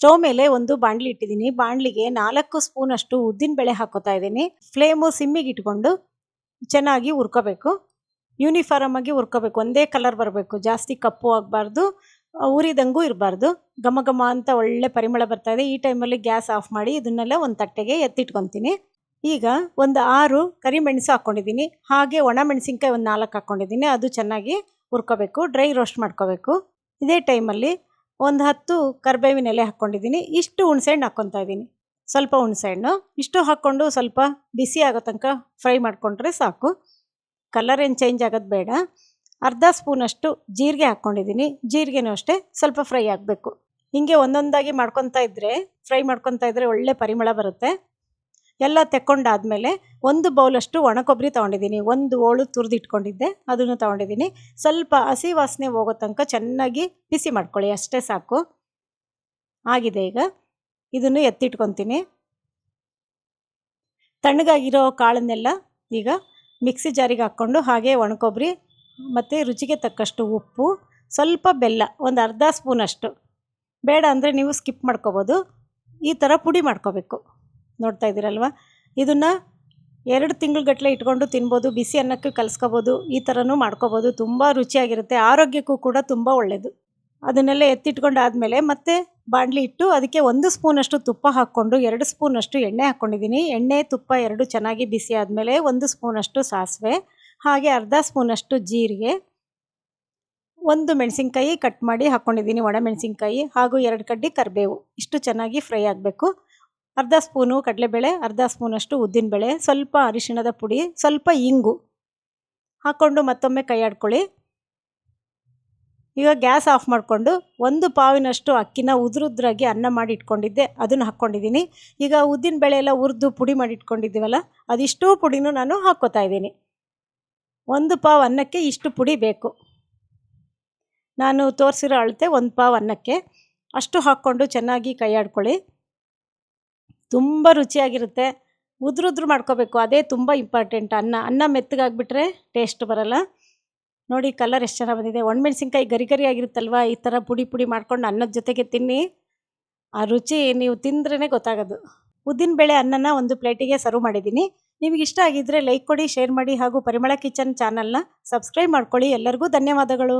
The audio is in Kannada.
ಸ್ಟವ್ ಮೇಲೆ ಒಂದು ಬಾಣಲಿ ಇಟ್ಟಿದ್ದೀನಿ. ಬಾಣಲಿಗೆ ನಾಲ್ಕು ಸ್ಪೂನ್ ಅಷ್ಟು ಉದ್ದಿನ ಬೇಳೆ ಹಾಕೋತಾ ಇದ್ದೀನಿ. ಫ್ಲೇಮು ಸಿಮ್ಮಿಗೆ ಇಟ್ಕೊಂಡು ಚೆನ್ನಾಗಿ ಹುರ್ಕೋಬೇಕು. ಯೂನಿಫಾರ್ಮ್ ಆಗಿ ಹುರ್ಕೋಬೇಕು. ಒಂದೇ ಕಲರ್ ಬರಬೇಕು. ಜಾಸ್ತಿ ಕಪ್ಪು ಆಗಬಾರ್ದು, ಉರಿದಂಗೂ ಇರಬಾರ್ದು. ಘಮ ಘಮ ಅಂತ ಒಳ್ಳೆ ಪರಿಮಳ ಬರ್ತಾ ಇದೆ. ಈ ಟೈಮಲ್ಲಿ ಗ್ಯಾಸ್ ಆಫ್ ಮಾಡಿ ಇದನ್ನೆಲ್ಲ ಒಂದು ತಟ್ಟೆಗೆ ಎತ್ತಿಟ್ಕೊತೀನಿ. ಈಗ ಒಂದು ಆರು ಕರಿಮೆಣಸು ಹಾಕ್ಕೊಂಡಿದ್ದೀನಿ ಹಾಗೆ ಒಣ ಮೆಣಸಿನ್ಕಾಯಿ ಒಂದು ನಾಲ್ಕು ಹಾಕ್ಕೊಂಡಿದ್ದೀನಿ ಅದು ಚೆನ್ನಾಗಿ ಹುರ್ಕೋಬೇಕು. ಡ್ರೈ ರೋಸ್ಟ್ ಮಾಡ್ಕೋಬೇಕು. ಇದೇ ಟೈಮಲ್ಲಿ ಒಂದು ಹತ್ತು ಕರ್ಬೇವಿನ ಎಲೆ ಹಾಕ್ಕೊಂಡಿದ್ದೀನಿ ಇಷ್ಟು ಹುಣಸೆಹಣ್ಣು ಹಾಕ್ಕೊತಾ ಇದ್ದೀನಿ. ಸ್ವಲ್ಪ ಹುಣಸೆಹಣ್ಣು ಇಷ್ಟು ಹಾಕ್ಕೊಂಡು ಸ್ವಲ್ಪ ಬಿಸಿ ಆಗೋ ತನಕ ಫ್ರೈ ಮಾಡಿಕೊಂಡ್ರೆ ಸಾಕು. ಕಲರ್ ಏನು ಚೇಂಜ್ ಆಗೋದು ಬೇಡ. ಅರ್ಧ ಸ್ಪೂನಷ್ಟು ಜೀರಿಗೆ ಹಾಕ್ಕೊಂಡಿದ್ದೀನಿ. ಜೀರಿಗೆನೂ ಅಷ್ಟೇ ಸ್ವಲ್ಪ ಫ್ರೈ ಆಗಬೇಕು. ಹೀಗೆ ಒಂದೊಂದಾಗಿ ಮಾಡ್ಕೊತಾ ಇದ್ದರೆ ಫ್ರೈ ಮಾಡ್ಕೊತಾ ಇದ್ದರೆ ಒಳ್ಳೆ ಪರಿಮಳ ಬರುತ್ತೆ. ಎಲ್ಲ ತೆಕ್ಕೊಂಡಾದಮೇಲೆ ಒಂದು ಬೌಲಷ್ಟು ಒಣ ಕೊಬ್ಬರಿ ತೊಗೊಂಡಿದ್ದೀನಿ. ಒಂದು ಓಳು ತುರಿದಿಟ್ಕೊಂಡಿದ್ದೆ, ಅದನ್ನು ತೊಗೊಂಡಿದ್ದೀನಿ. ಸ್ವಲ್ಪ ಹಸಿ ವಾಸನೆ ಹೋಗೋ ತನಕ ಚೆನ್ನಾಗಿ ಬಿಸಿ ಮಾಡ್ಕೊಳ್ಳಿ, ಅಷ್ಟೇ ಸಾಕು. ಆಗಿದೆ ಈಗ. ಇದನ್ನು ಎತ್ತಿಟ್ಕೊತೀನಿ. ತಣ್ಣಗಾಗಿರೋ ಕಾಳನ್ನೆಲ್ಲ ಈಗ ಮಿಕ್ಸಿ ಜಾರಿಗೆ ಹಾಕ್ಕೊಂಡು ಹಾಗೆ ಒಣಕೊಬ್ಬರಿ ಮತ್ತು ರುಚಿಗೆ ತಕ್ಕಷ್ಟು ಉಪ್ಪು, ಸ್ವಲ್ಪ ಬೆಲ್ಲ, ಒಂದು ಅರ್ಧ ಸ್ಪೂನಷ್ಟು. ಬೇಡ ಅಂದರೆ ನೀವು ಸ್ಕಿಪ್ ಮಾಡ್ಕೋಬೋದು. ಈ ಥರ ಪುಡಿ ಮಾಡ್ಕೋಬೇಕು. ನೋಡ್ತಾ ಇದ್ದೀರಲ್ವ? ಇದನ್ನು ಎರಡು ತಿಂಗಳುಗಟ್ಟಲೆ ಇಟ್ಕೊಂಡು ತಿನ್ಬೋದು, ಬಿಸಿ ಅನ್ನಕ್ಕೆ ಕಲಿಸ್ಕೋಬೋದು, ಈ ಥರನೂ ಮಾಡ್ಕೋಬೋದು. ತುಂಬ ರುಚಿಯಾಗಿರುತ್ತೆ, ಆರೋಗ್ಯಕ್ಕೂ ಕೂಡ ತುಂಬ ಒಳ್ಳೆಯದು ಅದನ್ನೆಲ್ಲ ಎತ್ತಿಟ್ಕೊಂಡು ಆದಮೇಲೆ ಮತ್ತೆ ಬಾಣಲಿ ಇಟ್ಟು ಅದಕ್ಕೆ ಒಂದು ಸ್ಪೂನಷ್ಟು ತುಪ್ಪ ಹಾಕ್ಕೊಂಡು, ಎರಡು ಸ್ಪೂನಷ್ಟು ಎಣ್ಣೆ ಹಾಕ್ಕೊಂಡಿದ್ದೀನಿ. ಎಣ್ಣೆ, ತುಪ್ಪ ಎರಡು ಚೆನ್ನಾಗಿ ಬಿಸಿ ಆದಮೇಲೆ ಒಂದು ಸ್ಪೂನಷ್ಟು ಸಾಸಿವೆ, ಹಾಗೆ ಅರ್ಧ ಸ್ಪೂನಷ್ಟು ಜೀರಿಗೆ, ಒಂದು ಮೆಣಸಿನ್ಕಾಯಿ ಕಟ್ ಮಾಡಿ ಹಾಕ್ಕೊಂಡಿದ್ದೀನಿ ಒಣ ಮೆಣಸಿನ್ಕಾಯಿ ಹಾಗೂ ಎರಡು ಕಡ್ಡಿ ಕರಿಬೇವು. ಇಷ್ಟು ಚೆನ್ನಾಗಿ ಫ್ರೈ ಆಗಬೇಕು. ಅರ್ಧ ಸ್ಪೂನು ಕಡಲೆಬೇಳೆ, ಅರ್ಧ ಸ್ಪೂನಷ್ಟು ಉದ್ದಿನಬೇಳೆ, ಸ್ವಲ್ಪ ಅರಿಶಿಣದ ಪುಡಿ, ಸ್ವಲ್ಪ ಇಂಗು ಹಾಕ್ಕೊಂಡು ಮತ್ತೊಮ್ಮೆ ಕೈ ಆಡ್ಕೊಳ್ಳಿ. ಈಗ ಗ್ಯಾಸ್ ಆಫ್ ಮಾಡಿಕೊಂಡು ಒಂದು ಪಾವಿನಷ್ಟು ಅಕ್ಕಿನ ಉದುರುದ್ರಾಗಿ ಅನ್ನ ಮಾಡಿ ಇಟ್ಕೊಂಡಿದ್ದೆ, ಅದನ್ನು ಹಾಕ್ಕೊಂಡಿದ್ದೀನಿ. ಈಗ ಉದ್ದಿನ ಬೇಳೆ ಎಲ್ಲ ಹುರಿದು ಪುಡಿ ಮಾಡಿ ಇಟ್ಕೊಂಡಿದ್ದೀವಲ್ಲ, ಅದಿಷ್ಟೂ ಪುಡಿನೂ ನಾನು ಹಾಕ್ಕೋತಾ ಇದ್ದೀನಿ. ಒಂದು ಪಾವ್ ಅನ್ನಕ್ಕೆ ಇಷ್ಟು ಪುಡಿ ಬೇಕು. ನಾನು ತೋರಿಸಿರೋ ಅಳತೆ ಒಂದು ಪಾವ್ ಅನ್ನಕ್ಕೆ. ಅಷ್ಟು ಹಾಕ್ಕೊಂಡು ಚೆನ್ನಾಗಿ ಕೈ ಆಡ್ಕೊಳ್ಳಿ. ತುಂಬ ರುಚಿಯಾಗಿರುತ್ತೆ. ಉದುರುದ್ರು ಮಾಡ್ಕೋಬೇಕು. ಅದೇ ತುಂಬ ಇಂಪಾರ್ಟೆಂಟ್ ಅನ್ನ ಅನ್ನ ಮೆತ್ತಗಾಗ್ಬಿಟ್ರೆ ಟೇಸ್ಟ್ ಬರಲ್ಲ. ನೋಡಿ ಕಲರ್ ಎಷ್ಟು ಚೆನ್ನಾಗಿ ಬಂದಿದೆ. ಒಣಮೆಣ್ಸಿನ್ಕಾಯಿ ಗರಿ ಗರಿ ಆಗಿರುತ್ತಲ್ವ? ಈ ಥರ ಪುಡಿ ಪುಡಿ ಮಾಡ್ಕೊಂಡು ಅನ್ನದ ಜೊತೆಗೆ ತಿನ್ನಿ. ಆ ರುಚಿ ನೀವು ತಿಂದ್ರೇ ಗೊತ್ತಾಗೋದು. ಉದ್ದಿನ ಬೇಳೆ ಅನ್ನನ ಒಂದು ಪ್ಲೇಟಿಗೆ ಸರ್ವ್ ಮಾಡಿದ್ದೀನಿ. ನಿಮಗೆ ಇಷ್ಟ ಆಗಿದ್ದರೆ ಲೈಕ್ ಕೊಡಿ ಶೇರ್ ಮಾಡಿ ಹಾಗೂ ಪರಿಮಳ ಕಿಚನ್ ಚಾನಲ್ನ ಸಬ್ಸ್ಕ್ರೈಬ್ ಮಾಡ್ಕೊಳ್ಳಿ. ಎಲ್ಲರಿಗೂ ಧನ್ಯವಾದಗಳು.